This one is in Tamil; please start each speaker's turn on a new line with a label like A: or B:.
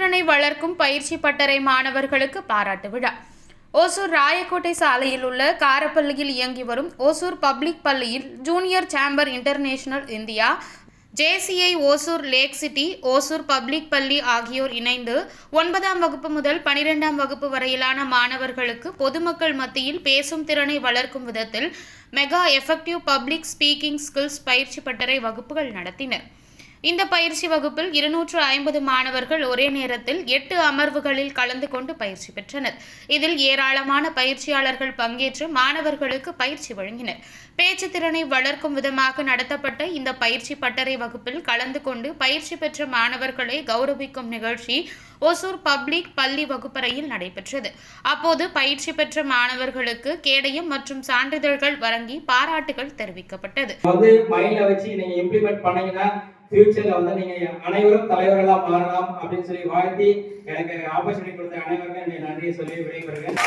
A: வளர்க்கும் பயிற்சி பட்டறை மாணவர்களுக்கு பாராட்டு விழா. ஓசூர் ராயக்கோட்டை சாலையில் உள்ள காரப்பள்ளியில் இயங்கி வரும் ஓசூர் பப்ளிக் பள்ளியில் junior chamber international India JCI Hosur lake city Hosur public பள்ளி ஆகியோர் இணைந்து ஒன்பதாம் வகுப்பு முதல் பனிரெண்டாம் வகுப்பு வரையிலான மாணவர்களுக்கு பொதுமக்கள் மத்தியில் பேசும் திறனை வளர்க்கும் விதத்தில் mega effective public speaking skills பயிற்சி பட்டறை வகுப்புகள் நடத்தினர். இந்த பயிற்சி வகுப்பில் இருநூற்று ஐம்பது மாணவர்கள் ஒரே நேரத்தில் எட்டு அமர்வுகளில் கலந்து கொண்டு பயிற்சி பெற்றனர். இதில் ஏராளமான பயிற்சியாளர்கள் பங்கேற்று மாணவர்களுக்கு பயிற்சி வழங்கினர். பேச்சு திறனை வளர்க்கும் விதமாக நடத்தப்பட்ட இந்த பயிற்சி பட்டறை வகுப்பில் கலந்து கொண்டு பயிற்சி பெற்ற மாணவர்களை கௌரவிக்கும் நிகழ்ச்சி ஒசூர் பப்ளிக் பள்ளி வகுப்பறையில் நடைபெற்றது. அப்போது பயிற்சி பெற்ற மாணவர்களுக்கு கேடயம் மற்றும் சான்றிதழ்கள் வழங்கி பாராட்டுகள் தெரிவிக்கப்பட்டது.
B: ஃபியூச்சர்ல வந்து நீங்க அனைவரும் தலைவர்களா மாறலாம் அப்படின்னு சொல்லி வாழ்த்தி எனக்கு ஆப்பர்ச்சுனிட்டி கொடுத்த அனைவருக்கும் என்னுடைய நன்றியை சொல்லி விடைபெறுகிறேன்.